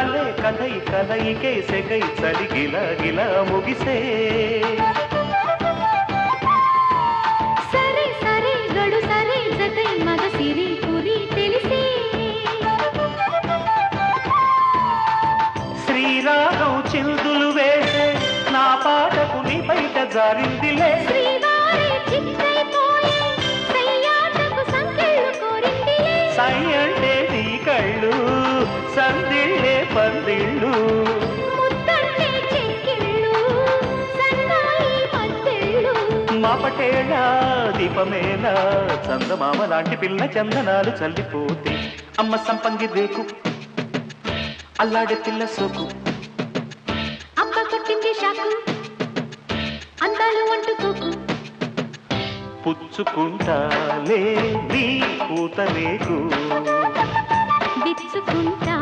కథై కలయికే సెగై చలిగిల గిల ముగిసే. సరే సరే గడు సరే జతై మగ సిరి పురి తెలిసే. శ్రీరాగం చిందులు వేసే నా పాటకు నీ బయట జారిందిలే శ్రీవారి చిత్తైపోయే సయ్యాటకు సంకెళ్ళు కోరిందిలే సై పందిళ్ళు. దీపమేళ చందమామ లాంటి పిల్ల చందనాలు చల్లిపోతే అమ్మ సంపంగి రేకు అల్లాడే పిల్ల సోకు. అబ్బ కొట్టింది షాకు అందాలు అంటుకోకు పుచ్చుకుంటాలే నీ విచ్చుకుంటా